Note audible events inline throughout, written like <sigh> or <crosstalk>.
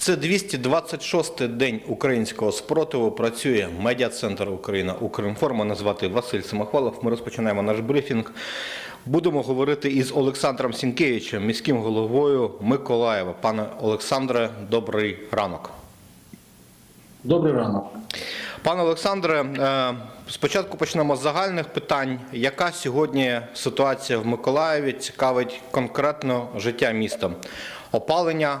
Це 226-й день українського спротиву. Працює медіа-центр Україна Укрінформ. Мене звати Василь Самохвалов. Ми розпочинаємо наш брифінг. Будемо говорити із Олександром Сінкевичем, міським головою Миколаєва. Пане Олександре, добрий ранок. Добрий ранок. Пане Олександре, е, спочатку почнемо з загальних питань. Яка сьогодні ситуація в Миколаєві цікавить конкретно життя міста? Опалення,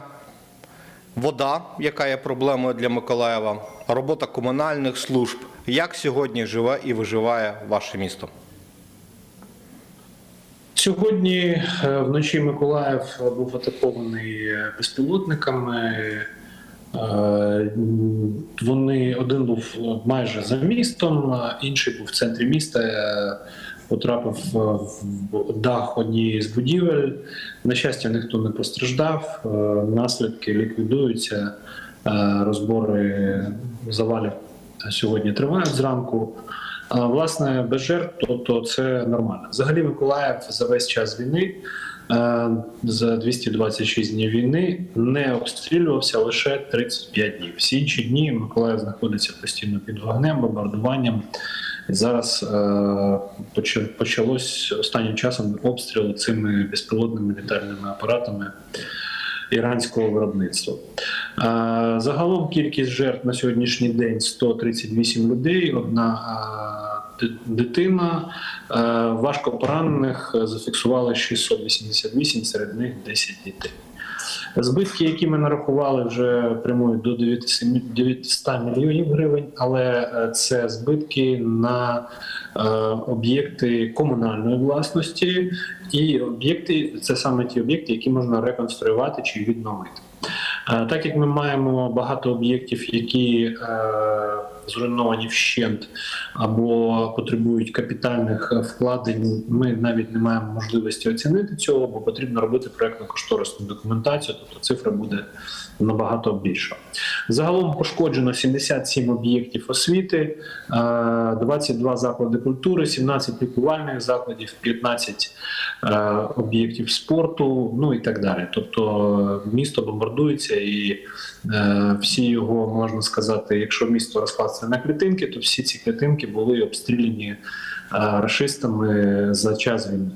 вода, яка є проблемою для Миколаєва, робота комунальних служб. Як сьогодні живе і виживає ваше місто? Сьогодні е, вночі Миколаїв був атакований безпілотниками. Е, Вони один був майже за містом, інший був в центрі міста. Е, Потрапив в дах однієї з будівель. На щастя, ніхто не постраждав. Е, Наслідки ліквідуються. Е, Розбори завалів сьогодні тривають зранку. Власне, без жертв, тобто це нормально. Взагалі, Миколаїв за весь час війни, е, за 226 днів війни, не обстрілювався лише 35 днів. Всі інші дні Миколаїв знаходиться постійно під вогнем, бомбардуванням. Зараз е, почалось останнім часом обстріл цими безпілотними літальними апаратами іранського виробництва. Е, Загалом кількість жертв на сьогоднішній день 138 людей, одна е, дитина. Е, Важко поранених зафіксували 688, серед них 10 дітей. Збитки, які ми нарахували, вже прямують до 900 900 мільйонів гривень, але е, це збитки на е, об'єкти комунальної власності, і об'єкти це саме ті об'єкти, які можна реконструювати чи відновити. Е, Так як ми маємо багато об'єктів, які зруйновані вщент або потребують капітальних е, вкладень, ми навіть не маємо можливості оцінити цього, бо потрібно робити проектно-кошторисну документацію, тобто цифра буде набагато більша. Загалом пошкоджено 77 об'єктів освіти, е, 22 заклади культури, 17 лікувальних закладів, 15 е, об'єктів спорту, ну і так далі. Тобто е, місто бомбардується, і е, всі його можна сказати, якщо місто розкласти на клітинки, то всі ці клітинки були обстріляні е, рашистами за час війни.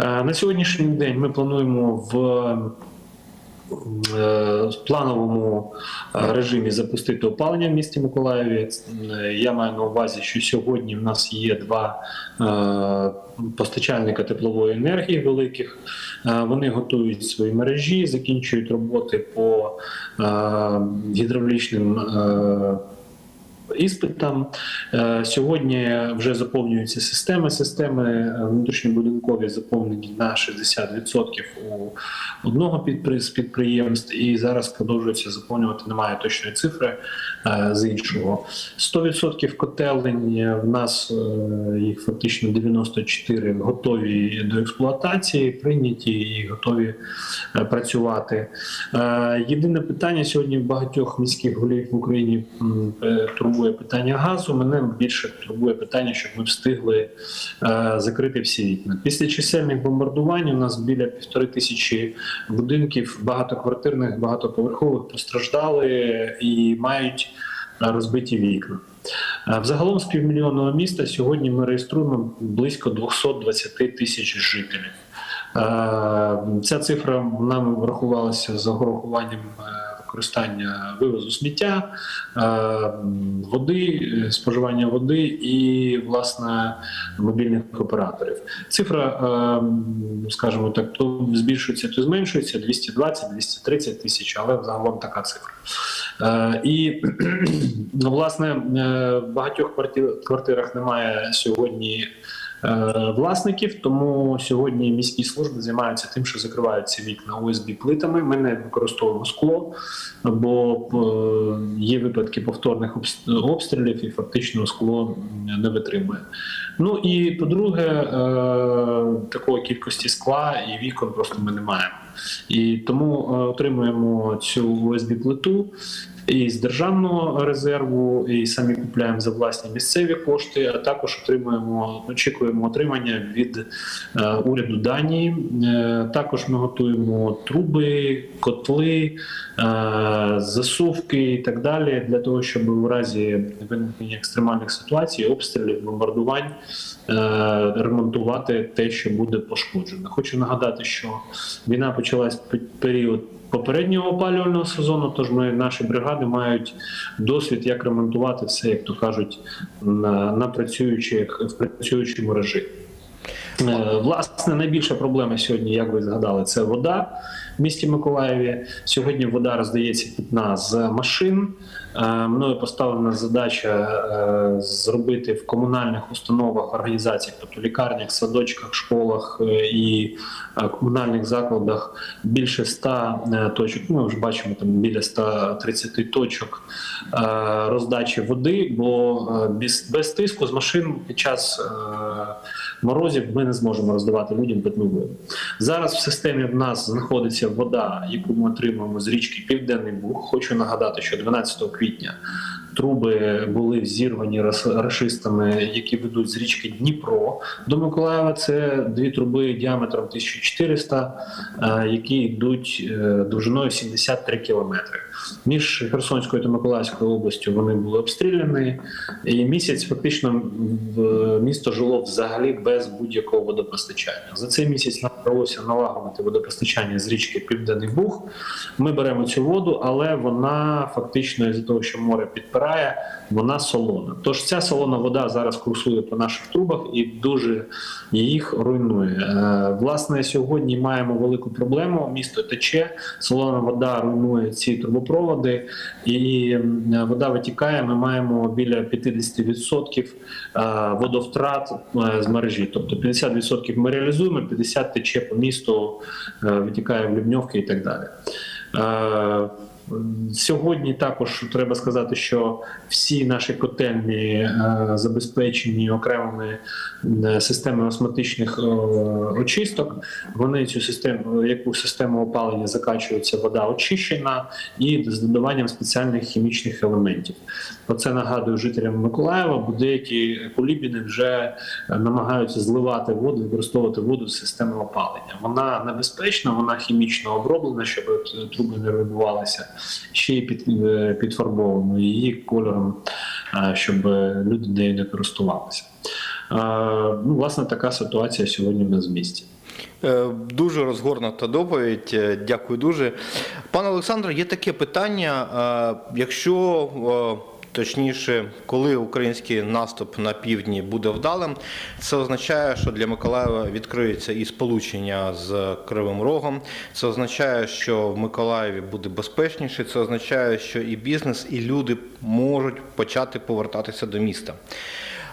Е, На сьогоднішній день ми плануємо в е, плановому режимі запустити опалення в місті Миколаєві. Я маю на увазі, що сьогодні в нас є два постачальника теплової енергії великих. Вони готують свої мережі, закінчують роботи по гідравлічним. Іспитам Е, сьогодні вже заповнюються системи. Системи е, внутрішньобудинкові заповнені на 60% у одного підприємств, і зараз продовжується заповнювати. Немає точної цифри е, з іншого. 100% котелень в нас їх фактично 94 готові до експлуатації, прийняті і готові працювати. Єдине питання сьогодні багатьох міських голів в Україні е, турбує питання газу. Мене більше турбує питання, щоб ми встигли е, закрити всі вікна. Після чисельних бомбардувань у нас біля півтори тисячі будинків багатоквартирних, багатоповерхових постраждали і мають е, розбиті вікна. Е, Взагалом з півмільйонного міста сьогодні ми реєструємо близько 220 тисяч жителів. Е, Ця цифра нам врахувалася з урахуванням використання вивозу сміття, е, води, е, споживання води і власне мобільних операторів. Цифра, е, скажімо так, то збільшується, то зменшується 220-230 тисяч, але загалом така цифра. І <clears throat> ну, власне в багатьох кварти- квартирах немає сьогодні власників, тому сьогодні міські служби займаються тим, що закривають ці вікна ОСБ плитами. Ми не використовуємо скло, бо е, є випадки повторних обстрілів, і фактично скло не витримує. Ну і по-друге, е, такої кількості скла і вікон просто ми не маємо. І тому е, отримуємо цю ОСБ плиту. І з державного резерву, і самі купляємо за власні місцеві кошти. А також отримуємо, очікуємо отримання від е, уряду Данії. Е, також ми готуємо труби, котли, е, засувки і так далі для того, щоб у разі виникнення екстремальних ситуацій, обстрілів, бомбардувань ремонтувати те, що буде пошкоджено. Хочу нагадати, що війна почалась пе- період. Попереднього опалювального сезону, тож ми наші бригади мають досвід, як ремонтувати все, як то кажуть, на, на працюючих в працюючому режимі. Е, Власне, найбільша проблема сьогодні, як ви згадали, це вода в місті Миколаєві. Сьогодні вода роздається питна з машин. Е, Мною поставлена задача е, зробити в комунальних установах, організаціях, тобто лікарнях, садочках, школах е, і комунальних закладах більше 100 е, точок. Ну, ми вже бачимо там біля 130 точок роздачі води, бо без, тиску з машин під час морозів ми не зможемо роздавати людям питну воду. Зараз в системі в нас знаходиться вода, яку ми отримуємо з річки Південний Буг. Хочу нагадати, що 12 квітня квітня труби були взірвані рас- рашистами, які ведуть з річки Дніпро до Миколаєва. Це дві труби діаметром 1400, е, які йдуть е, довжиною 73 кілометри. Між Херсонською та Миколаївською областю вони були обстріляні, і місяць фактично місто жило взагалі без будь-якого водопостачання. За цей місяць нам вдалося налагодити водопостачання з річки Південний Буг. Ми беремо цю воду, але вона фактично із-за того, що море підпирає, вона солона. Тож ця солона вода зараз курсує по наших трубах і дуже їх руйнує. Е, Власне, сьогодні маємо велику проблему. Місто тече, солона вода руйнує ці трубопроводи, і вода витікає. Ми маємо біля 50% е, водовтрат е, з мережі. Тобто 50% ми реалізуємо, 50% тече по місту, е, витікає в Лівньовки і так далі. Сьогодні також треба сказати, що всі наші котельні е, забезпечені окремими е, системами осмотичних е, очисток. Вони цю систему, яку систему опалення закачується, вода очищена і з додаванням спеціальних хімічних елементів. Оце нагадую жителям Миколаєва, бо деякі кулібіни вже намагаються зливати воду, використовувати воду з системи опалення. Вона небезпечна, вона хімічно оброблена, щоб труби не руйнувалися. Ще й під, е, підфарбовано її кольором, е, щоб люди нею не користувалися. Е, Ну, власне, така ситуація сьогодні в нас в місті. Дуже розгорнута доповідь. Дякую дуже. Пане Олександре, є таке питання. Якщо точніше, коли український наступ на півдні буде вдалим, це означає, що для Миколаєва відкриється і сполучення з Кривим Рогом. Це означає, що в Миколаєві буде безпечніше. Це означає, що і бізнес, і люди можуть почати повертатися до міста.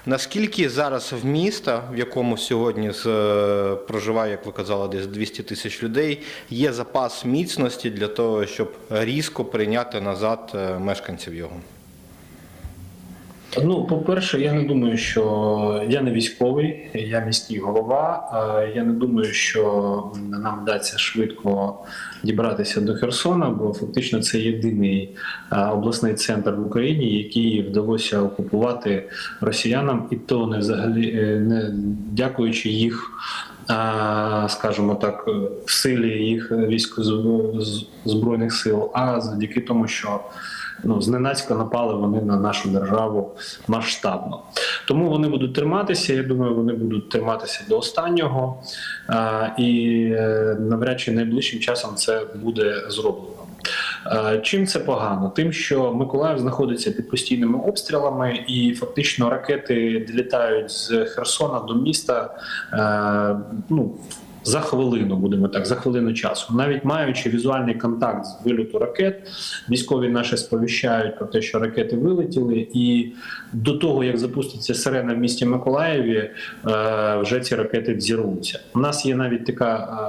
Наскільки зараз в міста, в якому сьогодні з- е, проживає, як ви казали, десь 200 тисяч людей, є запас міцності для того, щоб різко прийняти назад е, мешканців його? Ну, по-перше, я не думаю, що я не військовий, я міський голова. Я не думаю, що нам вдасться швидко дібратися до Херсона, бо фактично це єдиний обласний центр в Україні, який вдалося окупувати росіянам, і то не взагалі е, не дякуючи їх. Скажімо так, е, силі їх військо збройних сил, а завдяки тому, що ну зненацька напали вони на нашу державу масштабно. Тому вони будуть триматися. Я думаю, вони будуть триматися до останнього, і е, навряд чи найближчим часом це буде зроблено. Чим це погано? Тим, що Миколаїв знаходиться під постійними обстрілами, і фактично ракети долітають з Херсона до міста. е, Ну за хвилину, будемо так, за хвилину часу, навіть маючи візуальний контакт з вильоту ракет, військові наші сповіщають про те, що ракети вилетіли, і до того як запуститься сирена в місті Миколаєві, е, вже ці ракети взірвуться. У нас є навіть така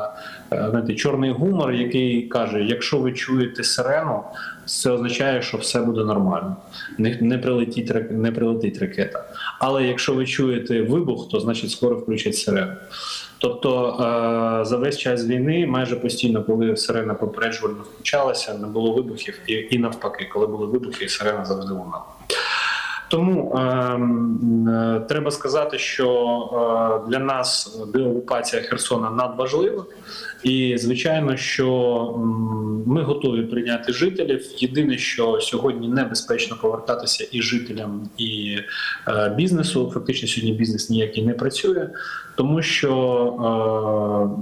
е, е, знаєте, чорний гумор, який каже: якщо ви чуєте сирену, це означає, що все буде нормально, не, не прилетить не прилетить ракета. Але якщо ви чуєте вибух, то значить скоро включать сирену. Тобто е, за весь час війни, майже постійно, коли сирена попереджувально включалася, не було вибухів, і, і навпаки, коли були вибухи, сирена завжди лунала. Тому е, е, треба сказати, що е, для нас деокупація Херсона надважлива, і звичайно, що ми готові прийняти жителів. Єдине, що сьогодні небезпечно повертатися і жителям, і е, бізнесу. Фактично, сьогодні бізнес ніякий не працює, тому що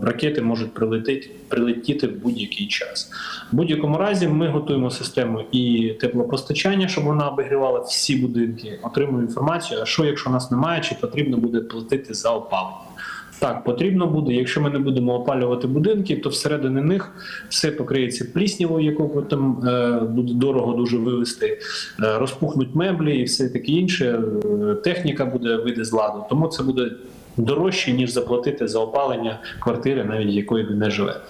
е, ракети можуть прилетіти, прилетіти в будь-який час. В будь-якому разі ми готуємо систему і теплопостачання, щоб вона обігрівала всі будинки. Отримуємо інформацію, а що якщо нас немає, чи потрібно буде платити за опалення. Так, потрібно буде. Якщо ми не будемо опалювати будинки, то всередині них все покриється пліснявою, яку потім е, буде дорого дуже вивезти, е, розпухнуть меблі і все таке інше. Е, техніка буде вийде з ладу. Тому це буде дорожче, ніж заплатити за опалення квартири, навіть якої ви не живете.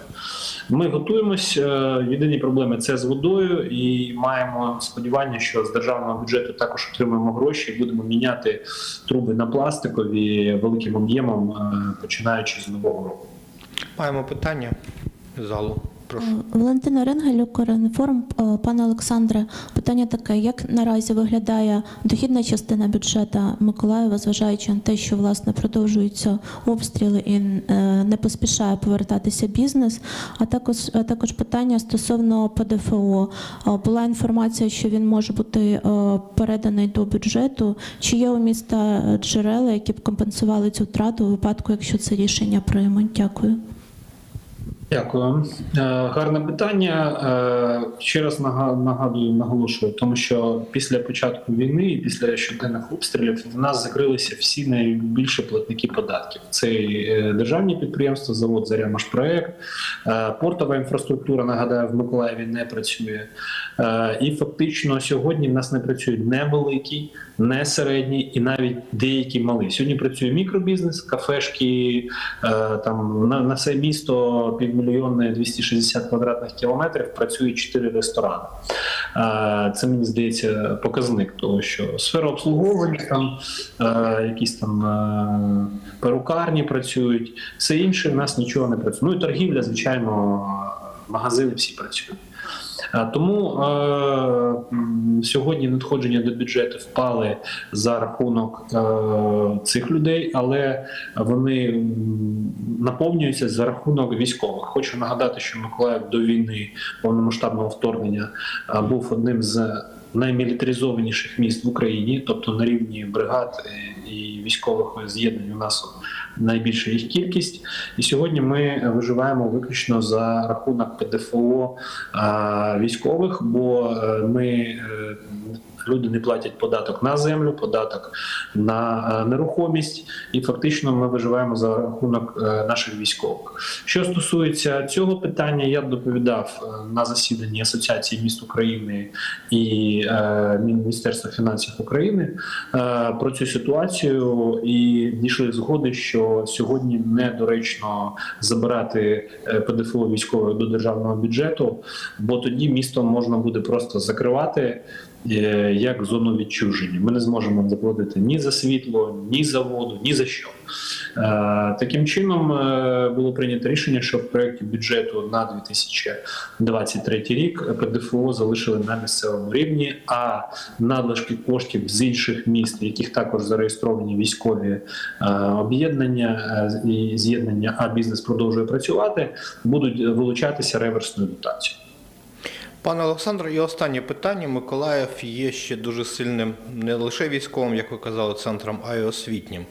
Ми готуємось. е, Єдині проблеми це з водою, і маємо сподівання, що з державного бюджету також отримаємо гроші і будемо міняти труби на пластикові великим об'ємом, е, починаючи з нового року. Маємо питання залу. Прошу. Валентина Ренгелюк, Коренформ. Е, Пане Олександре, питання таке: як наразі виглядає дохідна частина бюджету Миколаєва, зважаючи на те, що власне продовжуються обстріли і е, не поспішає повертатися бізнес? А також а також питання стосовно ПДФО. Е, Була інформація, що він може бути е, переданий до бюджету. Чи є у міста е, джерела, які б компенсували цю втрату у випадку, якщо це рішення приймуть? Дякую. Дякую. Е, Гарне питання. Е, Ще раз нагадую, наголошую, тому що після початку війни і після щоденних обстрілів в нас закрилися всі найбільші платники податків. Це і, е, державні підприємства, завод «Зарямашпроект», портова інфраструктура, нагадаю, в Миколаєві не працює. І фактично сьогодні в нас не працюють не великі, не середні і навіть деякі малі. Сьогодні працює мікробізнес, кафешки, е, там на, на все місто півмільйонне 260 квадратних кілометрів працює 4 ресторани. Е, Це мені здається показник того, що сфера обслуговування, там е, якісь там перукарні працюють, все інше в нас нічого не працює. Ну і торгівля, звичайно, магазини всі працюють. Тому е, сьогодні надходження до бюджету впали за рахунок е, цих людей, але вони наповнюються за рахунок військових. Хочу нагадати, що Миколаїв до війни повномасштабного вторгнення е, був одним з наймілітаризованіших міст в Україні, тобто на рівні бригад е, і військових з'єднань у нас найбільша їх кількість. І сьогодні ми виживаємо виключно за рахунок ПДФО військових, бо е, ми. Люди не платять податок на землю, податок на е, нерухомість, і фактично ми виживаємо за рахунок е, наших військових. Що стосується цього питання, я доповідав е, на засіданні Асоціації міст України і Міністерства фінансів України про цю ситуацію і дійшли згоди, що сьогодні недоречно забирати ПДФО військових до державного бюджету, бо тоді місто можна буде просто закривати. Е, Як зону відчуження, ми не зможемо заплатити ні за світло, ні за воду, ні за що. Е, Таким чином е, було прийнято рішення, що в проєкті бюджету на 2023 рік ПДФО залишили на місцевому рівні, а надлишки коштів з інших міст, яких також зареєстровані військові об'єднання і з'єднання, а бізнес продовжує працювати, будуть вилучатися реверсною дотацією. Пане Олександр, і останнє питання. Миколаїв є ще дуже сильним не лише військовим, як ви казали, центром, а й освітнім.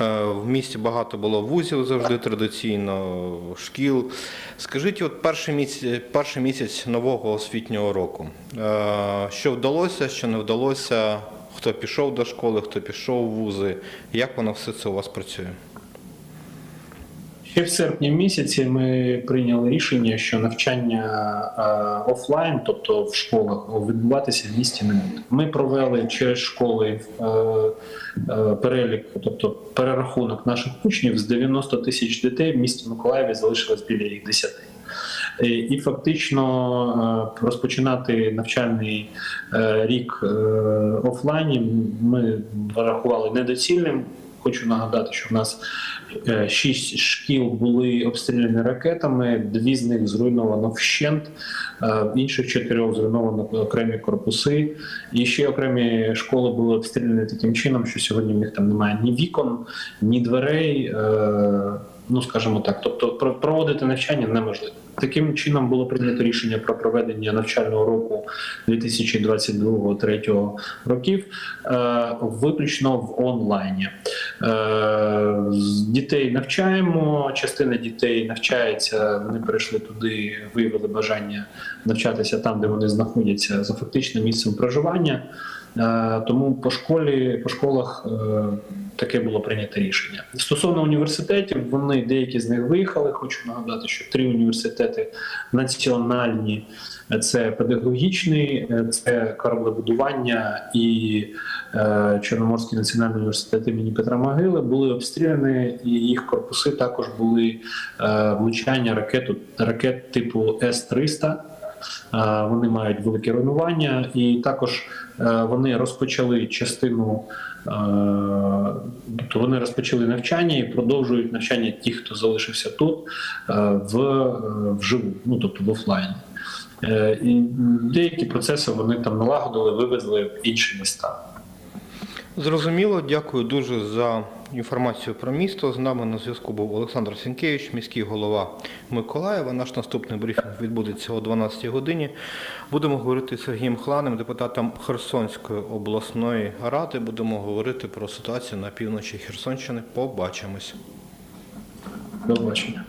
Е, В місті багато було вузів завжди традиційно, шкіл. Скажіть, от перший місяць, перший місяць нового освітнього року. Е, Що вдалося, що не вдалося? Хто пішов до школи, хто пішов в вузи? Як воно все це у вас працює? Ще в серпні місяці ми прийняли рішення, що навчання е, офлайн, тобто в школах, відбуватися в місті не буде. Ми провели через школи е, е, перелік, тобто перерахунок наших учнів з 90 тисяч дітей в місті Миколаєві залишилось біля їх 10. Е, І фактично розпочинати навчальний рік офлайні ми врахували недоцільним. Хочу нагадати, що в нас е, шість шкіл були обстріляні ракетами, дві з них зруйновано вщент, е, інших чотирьох зруйновано окремі корпуси. І ще окремі школи були обстріляні таким чином, що сьогодні в них там немає ні вікон, ні дверей. е, Ну, скажімо так, тобто проводити навчання неможливо. Таким чином було прийнято рішення про проведення навчального року 2022-2023 років е, виключно в онлайні. Е, Дітей навчаємо. Частина дітей навчається. Вони перейшли туди, виявили бажання навчатися там, де вони знаходяться за фактичним місцем проживання. Е, Тому по школі, по школах е, таке було прийнято рішення. Стосовно університетів, вони деякі з них виїхали. Хочу нагадати, що три університети національні це педагогічний, це кораблебудування і е, Чорноморський національний університет імені Петра Могили були обстріляні, і їх корпуси також були влучання ракету ракет типу С-300. Е, Вони мають велике руйнування, і також е, вони розпочали частину. То Тобто вони розпочали навчання і продовжують навчання ті, хто залишився тут е, в е, вживу, ну тобто в офлайні. Е, І деякі процеси вони там налагодили, вивезли в інші міста. Зрозуміло, дякую дуже за інформацію про місто. З нами на зв'язку був Олександр Сінкевич, міський голова Миколаєва. Наш наступний брифінг відбудеться о 12 годині. Будемо говорити з Сергієм Хланем, депутатом Херсонської обласної ради. Будемо говорити про ситуацію на півночі Херсонщини. Побачимось. До побачення.